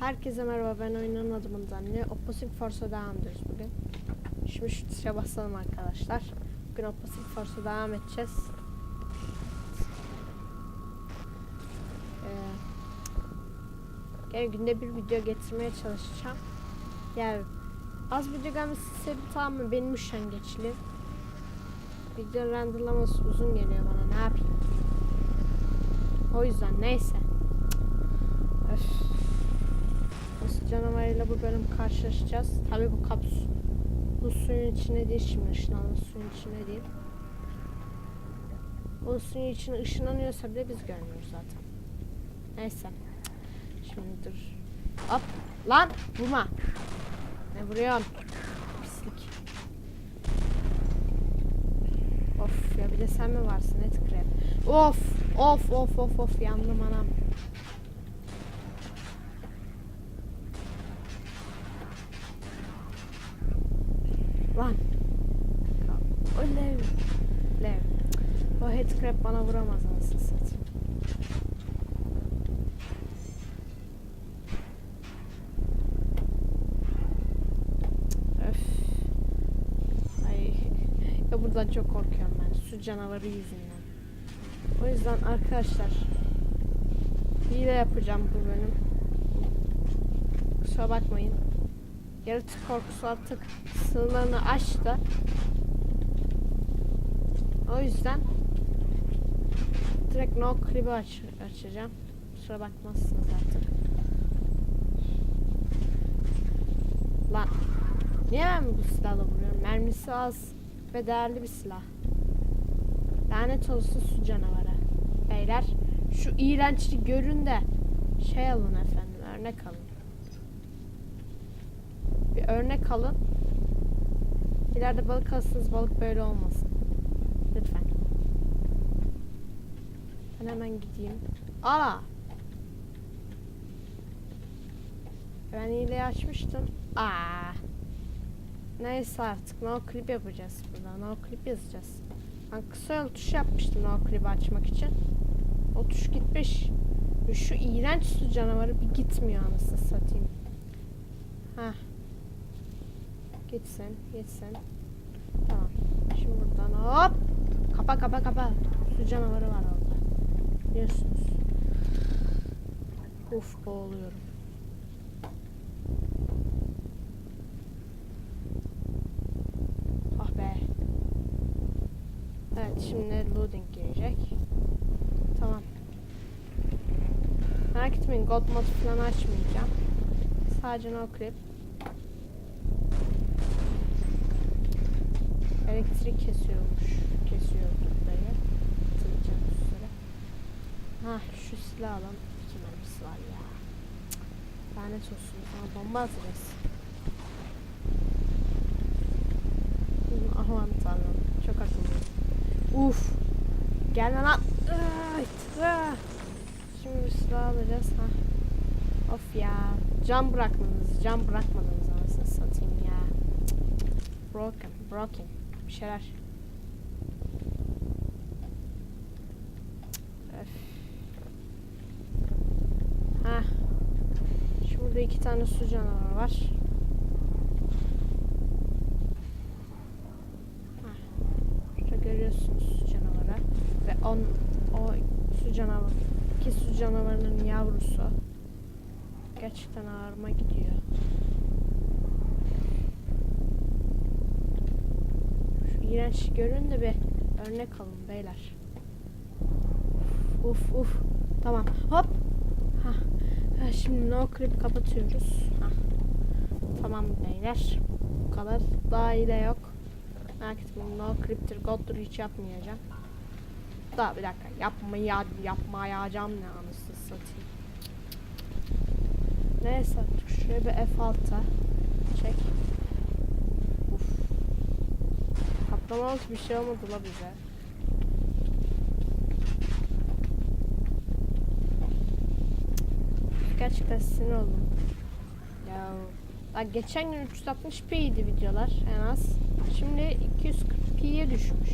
Herkese merhaba ben oyunun adımından ne Opposing Force'a devam ediyoruz bugün. Şimdi şu tuşa basalım arkadaşlar. Bugün Opposing Force'a devam edeceğiz. Ee, günde bir video getirmeye çalışacağım. Yani az video gelmesi sebebi tamamen benim üşengeçli. Video renderlaması uzun geliyor bana ne yapayım. O yüzden neyse. Öf. Nasıl canavarıyla bu bölüm karşılaşacağız. Tabi bu kaps bu suyun içine değil şimdi ışınlanan suyun içine değil. O suyun içine ışınlanıyorsa bile biz görmüyoruz zaten. Neyse. Şimdi dur. Hop. Lan vurma. Ne vuruyorsun? Pislik. Of ya bir de sen mi varsın et krep. Of of of of of yandım anam. Lan. O lev. Lev. Headcrab bana vuramaz anasını satayım. Öf. Ay. Ya buradan çok korkuyorum ben. Su canavarı yüzünden. O yüzden arkadaşlar hile yapacağım bu bölüm. Kusura bakmayın. Yaratık korkusu artık sınırlarını aştı. O yüzden direkt no clip'i aç açacağım. Kusura bakmazsınız artık. Lan. Niye ben bu silahla vuruyorum? Mermisi az ve değerli bir silah. Lanet olsun su canavarı. Beyler şu iğrençliği görün de şey alın efendim örnek alın. Bir örnek alın. İleride balık alırsanız balık böyle olmasın. Lütfen. Ben hemen gideyim. Aa! Ben hileyi açmıştım. Aa! Neyse artık no clip yapacağız burada. No clip yazacağız. Ben kısa yol tuş yapmıştım no clip açmak için. O tuş gitmiş. Şu iğrenç su canavarı bir gitmiyor anasını satayım. Heh. Gitsin, gitsin. Tamam. Şimdi buradan hop. Kapa kapa kapa. Su canavarı var orada. Biliyorsunuz. Uf boğuluyorum. Ah be. Evet şimdi loading girecek. Tamam. Merak etmeyin God mod falan açmayacağım. Sadece no clip. Elektrik kesiyormuş. Kesiyordur böyle. Hatırlayacağım şu sıra. Hah şu silah alalım. İki mermisi var ya. Cık. Lanet olsun. Sana bomba atacağız. Aman tanrım. Çok akıllıyım. Uf. Gelme lan. Şimdi bir silah alacağız. Ha. Of ya. Cam bırakmadınız. Cam bırakmadınız anasını satayım ya. Broken. Broken. Bir şeyler. Öf. Ha. Şurada iki tane su canavarı var. Şurada görüyorsunuz su canavarı. Ve on, o su canavarı, iki su canavarının yavrusu. Gerçekten ağırıma gidiyor. Şu iğrenç görün de bir örnek alın beyler. Uf uf. Tamam. Hop. Hah. Şimdi no clip kapatıyoruz. Hah. Tamam beyler. Bu kadar. Daha iyi de yok. Merak etmeyin no clip'tir god'dur hiç yapmayacağım. Daha bir dakika yapmaya yapmayacağım ne anasını satayım. Neyse artık şuraya bir F6'a çek. Uf. Kaplamalık bir şey olmadı la bize. Sinir oldum. Ya Bak geçen gün 360p idi videolar en az. Şimdi 240p'ye düşmüş.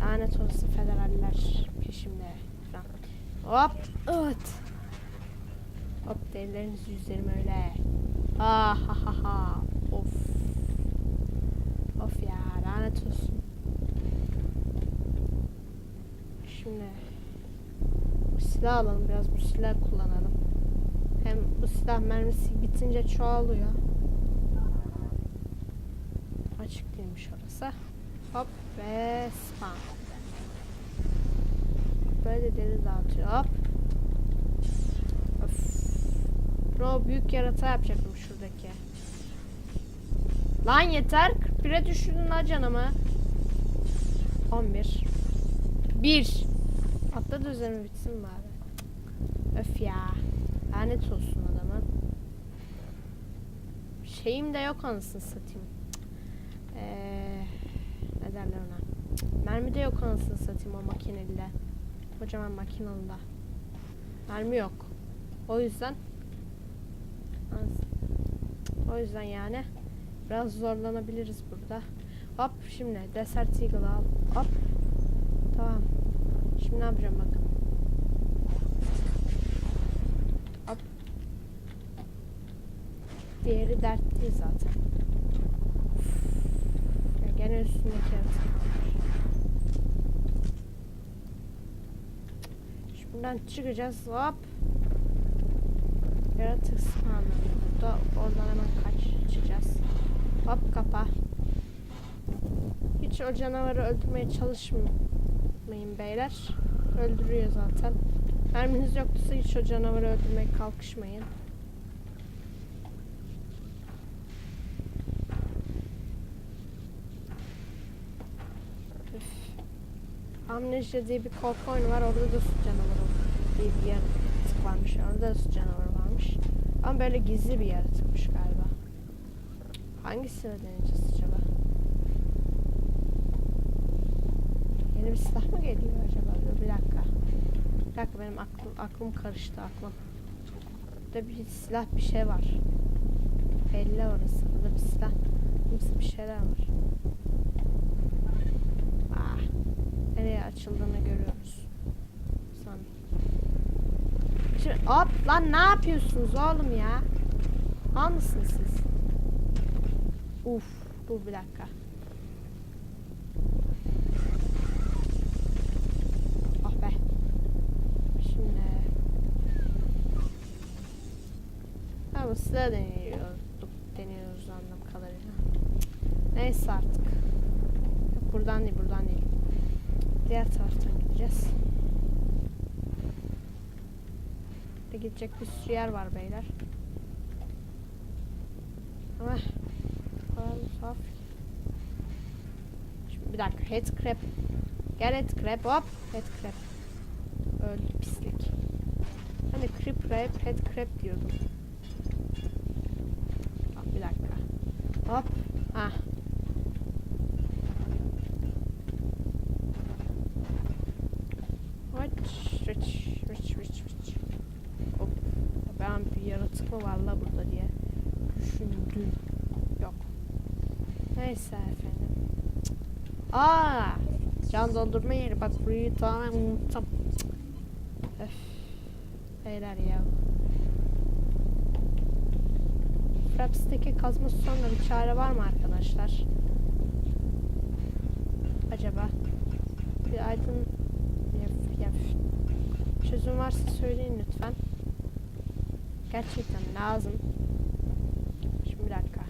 Lanet olsun federaller peşimde falan. Hop. Evet. Hop derilerinizi yüzerim öyle. Ha ha ha ha. Of. Of ya lanet olsun. Şimdi silah alalım biraz bu silah kullanalım. Hem bu silah mermisi bitince çoğalıyor. Açık değilmiş orası. Hop ve spam. Böyle deri dağıtıyor. Hop. Öf. Bro büyük yarata yapacaktım şuradaki. Lan yeter. 41'e düşürdün la canımı. 11. 1. Atla da üzerime bitsin bari. Öf ya. Lanet olsun adamın. Şeyim de yok anasını satayım. Eee ne derler ona? Mermi de yok anasını satayım o makineli. Kocaman makinalı da. Mermi yok. O yüzden o yüzden yani biraz zorlanabiliriz burada. Hop şimdi Desert Eagle al. Hop. Tamam. Şimdi ne yapacağım bakın. Diğeri dert değil zaten. Ya gene üstündeki kalmış. Şimdi buradan çıkacağız. Hop. Yaratık spawnlanıyor burada. Oradan hemen kaçacağız. Hop kapa. Hiç o canavarı öldürmeye çalışmayın beyler. Öldürüyor zaten. Merminiz yoksa hiç o canavarı öldürmeye kalkışmayın. Amnesia diye bir korku oyunu var. Orada da su canavarı diye bir yaratık varmış. Orada da su canavarı varmış. Ama böyle gizli bir yaratıkmış galiba. Hangisini deneyeceğiz acaba? Yeni bir silah mı geliyor acaba? Dur bir dakika. Bir dakika benim aklım, aklım karıştı aklım. Burada bir silah bir şey var. Belli orası. Burada bir silah. Kimse bir şeyler var. Ah. Nereye açıldığını görüyoruz. Son. Şimdi, hop lan ne yapıyorsunuz oğlum ya? Al mısınız siz? Uf, dur bir dakika. Ah be. Şimdi. Bu silah deniyorduk, deniyoruz anladığım kadarıyla. Neyse artık. Buradan değil, buradan değil. Diğer taraftan gideceğiz. Burada gidecek bir sürü yer var beyler. Ama Falan saf. Şimdi bir dakika head crab. Gel head crab hop head crab. Öldü pislik. Hani creep crab head crab diyordum. Bir dakika. Hop. Ah. Vıç, vıç, vıç, vıç, vıç. Hop. Ben bir yaratık mı var la burada diye düşündüm. Yok. Neyse efendim. Aa, can doldurma yeri. Bak burayı tamamen unuttum. Öf. Beyler ya. Fraps'teki kazma sonra bir çare var mı arkadaşlar? Acaba? Bir aydın yap, yap. Çözüm varsa söyleyin lütfen. Gerçekten lazım. Şimdi bir dakika.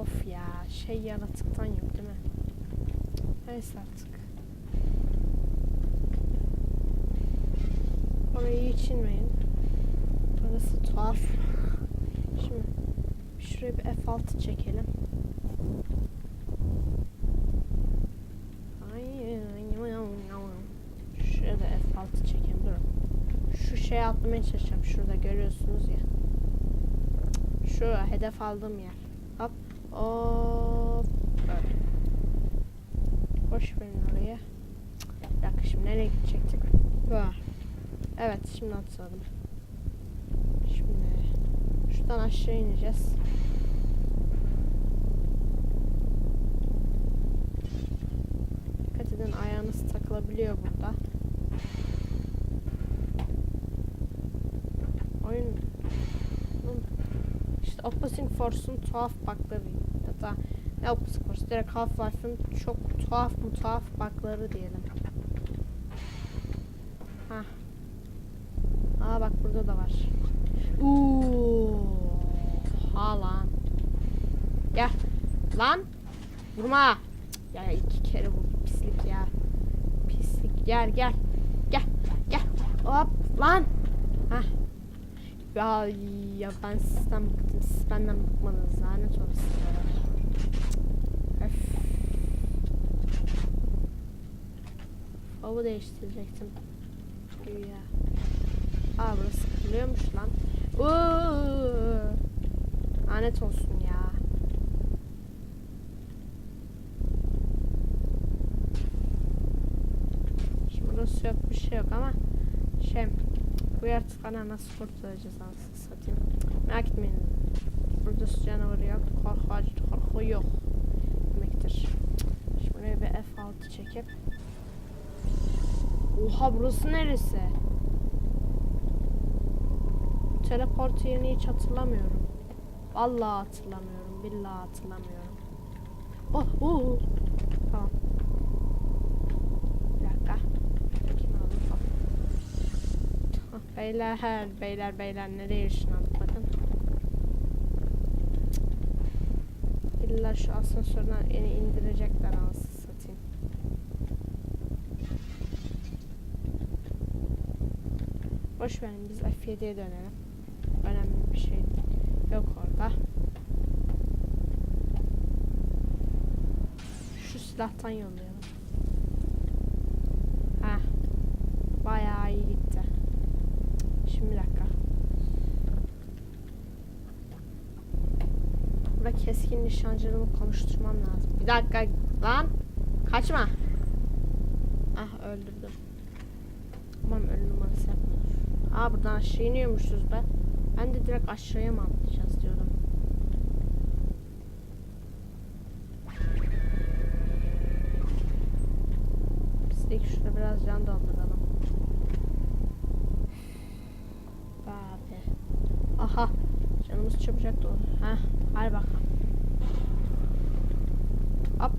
Of ya şey yaratıktan yok değil mi? Neyse artık. Orayı hiç inmeyin. Orası tuhaf. Şimdi şuraya bir F6 çekelim. Şuraya da F6 çekelim. Şeye atlamaya çalışacağım. Şurada görüyorsunuz ya. Şu hedef aldığım yer. Hop. Hop. Böyle. Boş verin oraya. Bir dakika şimdi nereye gidecektik? Vah. Evet şimdi atladım. Şimdi şuradan aşağı ineceğiz. Dikkat edin ayağınız takılabiliyor burada. Oyun İşte Opposing Force'un tuhaf bug'ları ya da ne Opposing Force direkt Half-Life'ın çok tuhaf mu tuhaf bug'ları diyelim. Hah. Aa bak burada da var. Uuu. Ha lan. Gel. Lan. Vurma. Cık, Ya iki kere vurdu pislik ya. Pislik. Gel gel. Gel. Gel. Hop lan. Ya, ya ben sizden bıktım. Siz benden bıkmadınız. Lanet olsun. Öf. Değiştirecektim. Güya. Aa burası kırılıyormuş lan. Uuu. Lanet olsun ya. Şimdi burası yok bir şey yok ama şey bu yaratıklardan nasıl kurtulacağız anasını satayım. Merak etmeyin. Burada su canavarı yok. Korku, korku yok. Demektir. Şimdi buraya bir F6 çekip. Oha burası neresi? Teleport yerini hiç hatırlamıyorum. Vallahi hatırlamıyorum. Billahi hatırlamıyorum. Oh, oh. Tamam. Bir dakika. Bakayım alalım. Hop. Ah, Beyler, beyler, beyler nereye ışınlandık bakın. İlla şu asansörden beni indirecekler anasını satayım. Boş verin biz F7'ye dönelim. Önemli bir şey yok orada. Şu silahtan yollayalım. Ha. Bayağı iyi gitti. Şimdi bir dakika. Burada keskin nişancılığımı konuşturmam lazım. Bir dakika lan. Kaçma. Ah öldürdüm. Umarım ölü numarası yapmıyor. Aa buradan aşağı iniyormuşuz be. Ben de direkt aşağıya mı atlayacağız diyordum. Biz ilk şurada biraz can dolduralım. Abi. Aha. Canımız çabucak doldu. Heh. Hadi bakalım. Hop.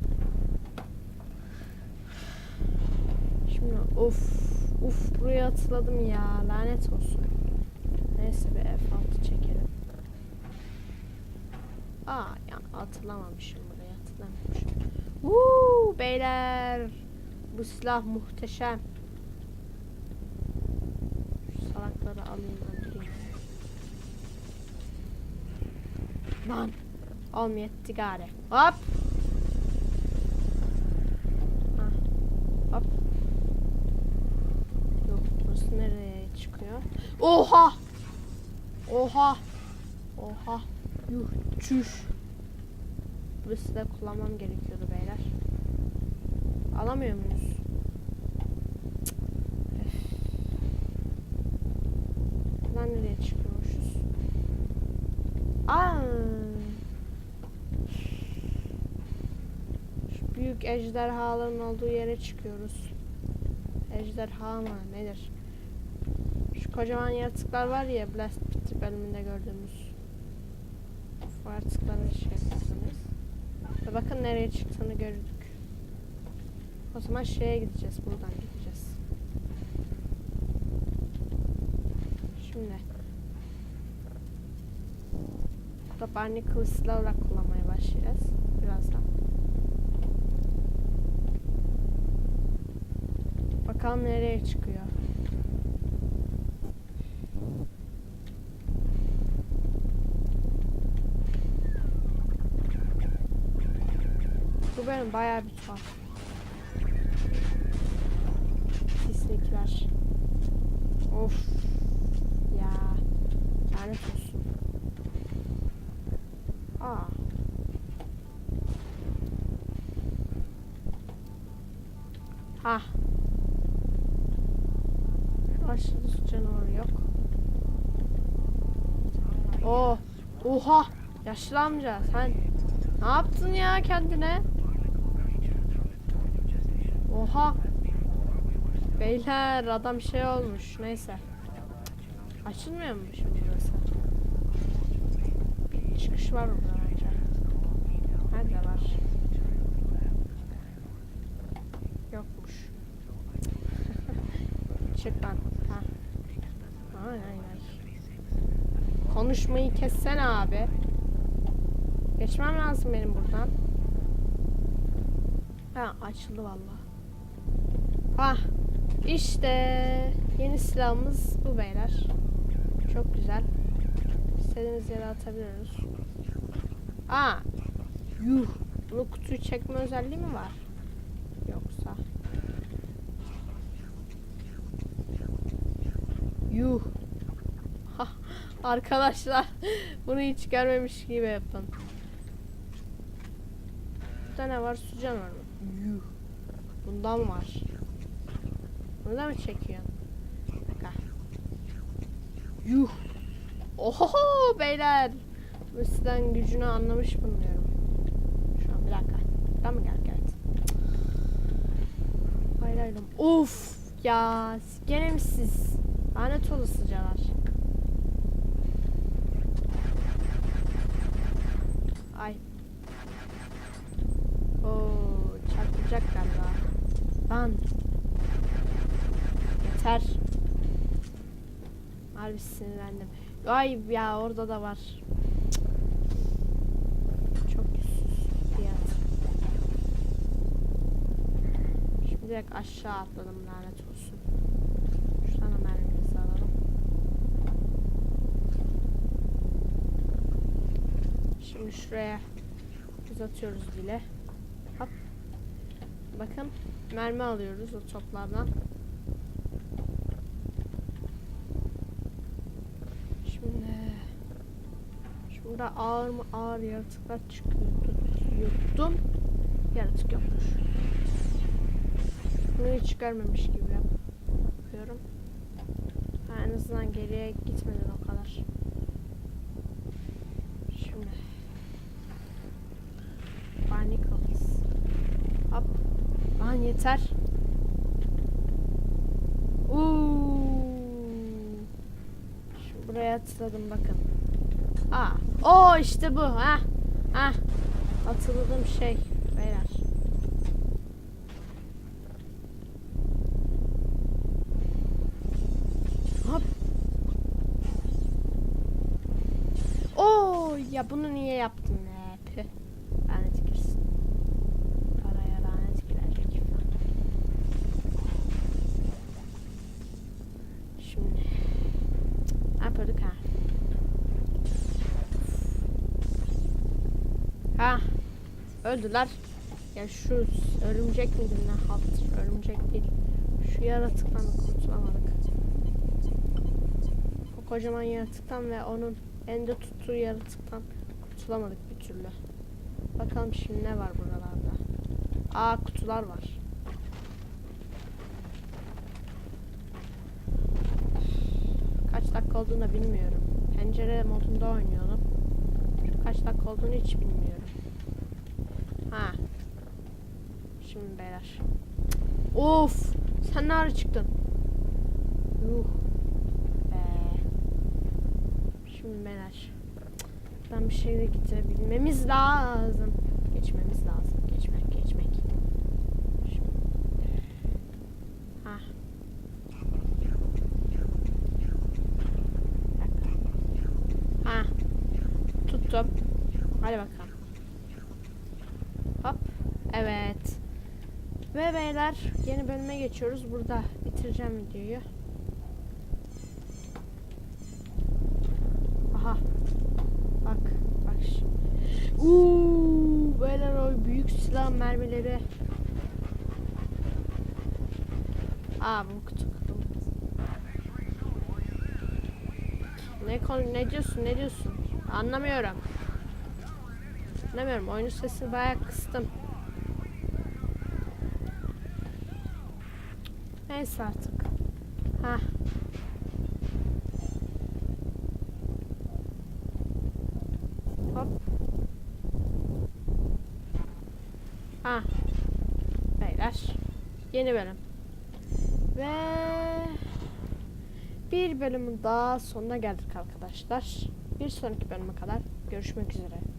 Şimdi of. Uf buraya atladım ya. Lanet olsun. Neyse bir F6 çekelim. Aa yani atılamamışım buraya atılamamışım. Woo beyler. Bu silah muhteşem. Şu salakları alayım öldüreyim. Lan. Oğlum yetti gari. Hop. Nereye çıkıyor? Oha! Oha! Oha! Yuh çüş. Bu silah kullanmam gerekiyordu beyler. Alamıyor muyuz? Buradan nereye çıkıyormuşuz? Aa! Şu büyük ejderhaların olduğu yere çıkıyoruz. Ejderha mı nedir? Kocaman yaratıklar var ya Blast Pit bölümünde gördüğümüz. Bu yaratıkları şey. Ve bakın nereye çıktığını gördük. O zaman şeye gideceğiz. Buradan gideceğiz. Şimdi. Burada barnacle silah olarak kullanmaya başlayacağız. Birazdan. Bakalım nereye çıkıyor. Benim bayağı bir tuhaf. Pislikler. Of. Ya. Lanet olsun. Aa. Ha. Şu aşağıda su canavarı yok. Oh. Oha. Yaşlı amca sen ne yaptın ya kendine? Oha. Beyler adam şey olmuş. Neyse. Açılmıyor mu şimdi burası? kişi var burada bence. Nerede var? Yokmuş. Çık lan. Ha. Ay ay ay. Konuşmayı kessene abi. Geçmem lazım benim buradan. Ha açıldı valla. Ah işte yeni silahımız bu beyler. Çok güzel. İstediğimiz yere atabiliyoruz. Aa yuh. Bunu kutuyu çekme özelliği mi var? Yoksa. Yuh. Ha, Arkadaşlar bunu hiç görmemiş gibi yapın. Burada ne var? Su canavarı mı? Yuh. Bundan var. Bunu da mı çekiyorsun? Dakika. Yuh. Oho beyler. Sizden gücünü anlamış bulunuyorum. Şu an bir dakika. Ben mi gel gel. Hayır hayır. Of ya gene mi siz? Lanet olasıcalar. Ay. Oo, çarpacak galiba. Lan. Yeter. Harbi sinirlendim. Ay ya orada da var. Çok fiyat. Şimdi direkt aşağı atladım lanet olsun. Şuradan da mermimizi alalım. Şimdi şuraya uzatıyoruz bile. Hop. Bakın mermi alıyoruz o toplardan. Şimdi şurada ağır mı ağır yaratıklar çıkıyor. Yuttum. Yaratık yokmuş. Bunu hiç görmemiş gibi yap- yapıyorum. Ha, en azından geriye gitmeden o kadar. Şimdi. Barnacles. Hop. Lan yeter. Uuu. Şu buraya atladım bakın. Aa. O işte bu. Ha. Ha. Hatırladığım şey. Beyler. Hop. Oo ya bunu niye yaptım ne? Püh. Lanet girsin. Paraya lanet girecek. Şimdi. Ne yapıyorduk ha? Ha. Öldüler. Ya şu örümcek miydi ne halttır? Örümcek değil. Şu yaratıktan kurtulamadık. O kocaman yaratıktan ve onun ende tuttuğu yaratıktan kurtulamadık bir türlü. Bakalım şimdi ne var buralarda. Aa kutular var. Kaç dakika olduğunu da bilmiyorum. Pencere modunda oynuyordum. Kaç dakika olduğunu hiç bilmiyorum. Ha. Şimdi beyler. Of! Sen ne ara çıktın? Yuh. Be. Şimdi beyler. Ben bir şeyle getirebilmemiz lazım. Geçmemiz lazım. Geçmek, geçmek. Şimdi. Ha. Bir dakika. Ha. Tuttum. Hadi bakalım. Hop. Evet. Ve beyler yeni bölüme geçiyoruz. Burada bitireceğim videoyu. Aha. Bak. Bak şimdi. Uuu, beyler o büyük silah mermileri. Aa bu kutu kırıldı. Ne konu ne diyorsun ne diyorsun? Anlamıyorum. Anlamıyorum. Oyunun sesini bayağı kıstım. Neyse artık. Ha. Hop. Ha. Beyler. Yeni bölüm. Ve bir bölümün daha sonuna geldik arkadaşlar. Bir sonraki bölüme kadar görüşmek üzere.